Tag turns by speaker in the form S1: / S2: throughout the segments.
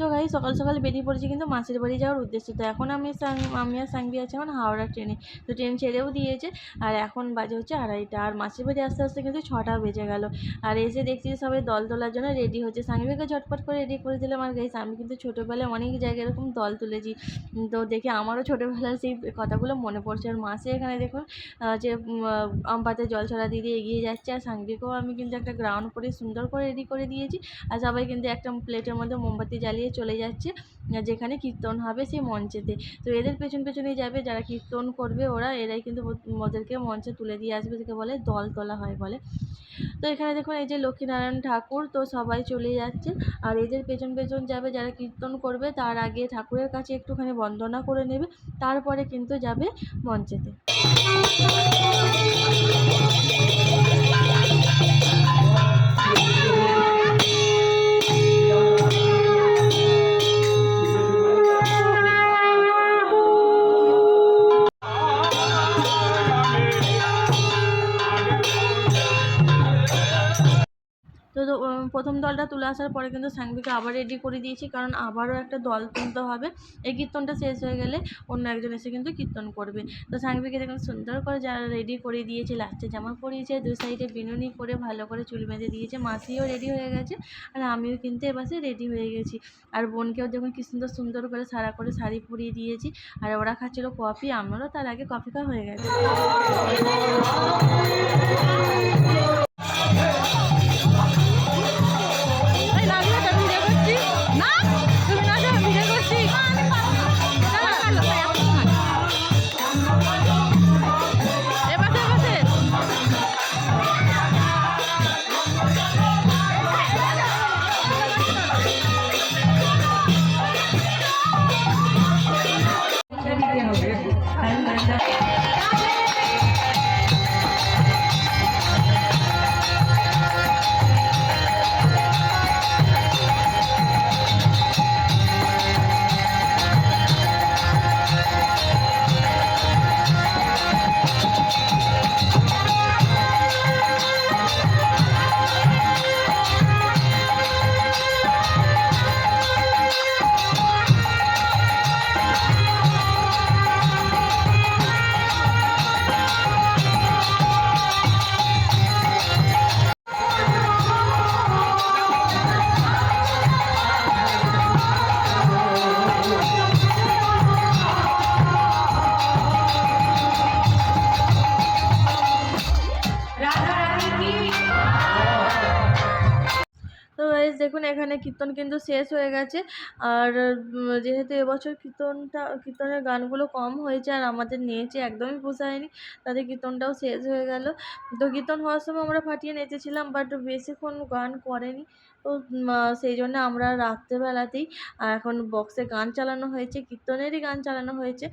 S1: তো গাই সকাল সকাল বেরিয়ে পড়েছি কিন্তু মাসির বাড়ি যাওয়ার উদ্দেশ্যে। তো এখন আমি আমি আর সাংবি আছে এখন হাওড়া ট্রেনে। তো ট্রেন ছেড়েও দিয়েছে আর এখন বাজে হচ্ছে আড়াইটা। আর মাসির বাড়ি আস্তে আস্তে কিন্তু ছটা বেজে গেল। আর এসে দেখছি সবাই দল তোলার জন্য রেডি হচ্ছে। সাংবিকে ঝটপট করে রেডি করে দিলাম। আর গাইস আমি কিন্তু ছোটোবেলায় অনেক জায়গায় এরকম দল তুলেছি। তো দেখে আমারও ছোটোবেলার সেই কথাগুলো মনে পড়ছে। আর মাসি এখানে দেখুন যে উম, আহ, আম পাতে জল ছড়া দিয়ে দিয়ে এগিয়ে যাচ্ছে। আর সাংবিকেও আমি কিন্তু একটা গ্রাউন্ড করে সুন্দর করে রেডি করে দিয়েছি। আর সবাই কিন্তু একটা প্লেটের মধ্যে মোমবাতি জ্বালিয়ে চলে যাচ্ছে। যেখানে কীর্তন হবে সেই মঞ্চেতে। তো এদের পেছন পেছনেই যাবে যারা কীর্তন করবে ওরা এরাই কিন্তু ওদেরকে মঞ্চে তুলে দিয়ে আসবে যেকে বলে দল তোলা হয় বলে। তো এখানে দেখুন এই যে লক্ষ্মীনারায়ণ ঠাকুর তো সবাই চলে যাচ্ছে। আর এদের পেছন পেছন যাবে যারা কীর্তন করবে তার আগে ঠাকুরের কাছে একটুখানি বন্দনা করে নেবে তারপরে কিন্তু যাবে মঞ্চেতে। তো তো, প্রথম দলটা তুলে আসার পরে কিন্তু সাংবিকে আবার রেডি করে দিয়েছি, কারণ আবারও একটা দল তুলতে হবে। এই কীর্তনটা শেষ হয়ে গেলে অন্য একজন এসে কিন্তু কীর্তন করবে। তো সাংবিকে দেখুন সুন্দর করে যারা রেডি করে দিয়েছে লাস্টে জামা পরিয়েছে, দু সাইডে বিনুনি করে ভালো করে চুল বেঁধে দিয়েছে, মাসিও রেডি হয়ে গেছে আর আমিও কিন্তু এবারে রেডি হয়ে গেছি। আর বোনকেও দেখুন কি সুন্দর সুন্দর করে সারা করে শাড়ি পরিয়ে দিয়েছি। আর ওরা খাচ্ছিল কফি, আমারও তার আগে কফি খাওয়া হয়ে গেছে। Thank you. দেখুন, এখানে কীর্তন কিন্তু শেষ হয়ে গেছে। আর যেহেতু এবছর কীর্তনটা, কীর্তনের গানগুলো কম হয়েছে আর আমাদের নেচে একদমই পোষায়নি তাদের কীর্তনটাও শেষ হয়ে গেল। তো কীর্তন হওয়ার সময় আমরা ফাটিয়ে নেচেছিলাম, বাট বেশিক্ষণ গান করেনি। তো সেই জন্য আমরা রাত্রেবেলাতেই এখন বক্সে গান চালানো হয়েছে, কীর্তনেরই গান চালানো হয়েছে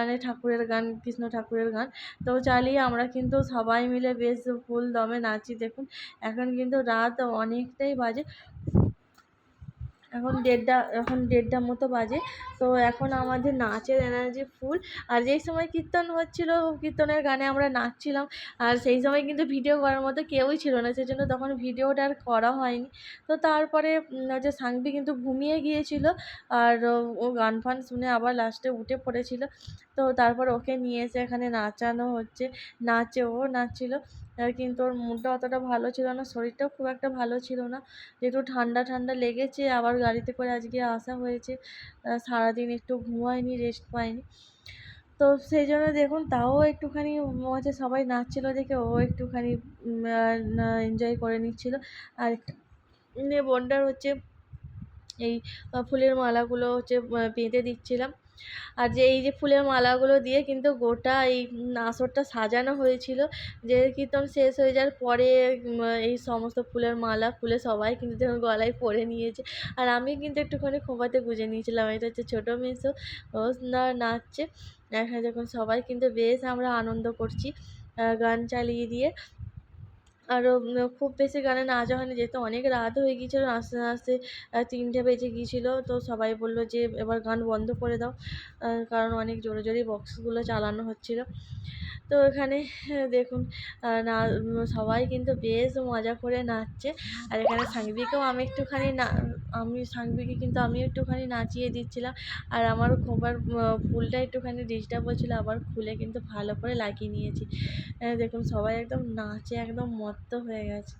S1: মানে ঠাকুরের গান, কৃষ্ণ ঠাকুরের গান। তো চালিয়ে আমরা কিন্তু সবাই মিলে বেশ ফুল দমে নাচি, দেখুন। এখন কিন্তু রাত অনেকটাই বাজে। এখন দেড়টা এখন দেড়টা মতো বাজে। তো এখন আমাদের নাচের এনার্জি ফুল আর যেই সময় কীর্তন হচ্ছিল, কীর্তনের গানে আমরা নাচছিলাম। আর সেই সময় কিন্তু ভিডিও করার মতো কেউই ছিল না সেই জন্য তখন ভিডিওটা আর করা হয়নি। তো তারপরে হচ্ছে সাংবি কিন্তু ঘুমিয়ে গিয়েছিল। আর ও- গান ফান শুনে আবার লাস্টে উঠে পড়েছিল। তো তারপর ওকে নিয়ে এসে এখানে নাচানো হচ্ছে। নাচে ও নাচছিল। কিন্তু ওর মুডটা অতটা ভালো ছিল না, শরীরটাও খুব একটা ভালো ছিল না। যেহেতু ঠান্ডা ঠান্ডা লেগেছে, আবার গাড়িতে করে আজকে আসা হয়েছে। সারাদিন একটু ঘুমায়নি রেস্ট পায়নি। তো সেই জন্য দেখুন, তাও একটুখানি হচ্ছে সবাই নাচছিল দেখে, ও একটুখানি এনজয় করে নিচ্ছিল। আর বোনটার হচ্ছে, এই ফুলের মালাগুলো হচ্ছে বেঁধে দিচ্ছিলাম। আর যে এই যে ফুলের মালাগুলো দিয়ে কিন্তু গোটা এই আসরটা সাজানো হয়েছিল, যে কীর্তন শেষ হয়ে যাওয়ার পরে এই সমস্ত ফুলের মালা ফুলে সবাই কিন্তু দেখুন গলায় পরে নিয়েছে। আর আমি কিন্তু একটুখানি খোঁপাতে গুঁজে নিয়েছিলাম, এটা হচ্ছে ছোটো ও না, নাচছে। এখানে যখন সবাই কিন্তু বেশ আমরা আনন্দ করছি গান চালিয়ে দিয়ে। আরও খুব বেশি গানে নাচা হয়নি, যেহেতু অনেক রাত হয়ে গিয়েছিল, নাচতে নাচতে তিনটে বেজে গিয়েছিল, তো সবাই বলল যে এবার গান বন্ধ করে দাও কারণ অনেক জোরে জোরেই বক্সগুলো চালানো হচ্ছিল। তো এখানে, দেখুন না, সবাই কিন্তু বেশ মজা করে নাচছে। আর এখানে সাংবিকেও আমি একটুখানি না, আমি, সাংবিকে কিন্তু আমিও একটুখানি নাচিয়ে দিচ্ছিলাম। আর আমার খোঁপার ফুলটা একটুখানি ডিস্টার্ব হচ্ছিল আবার খুলে কিন্তু ভালো করে লাগিয়ে নিয়েছি। দেখুন, সবাই একদম নাচে, একদম মত্ত হয়ে গেছে।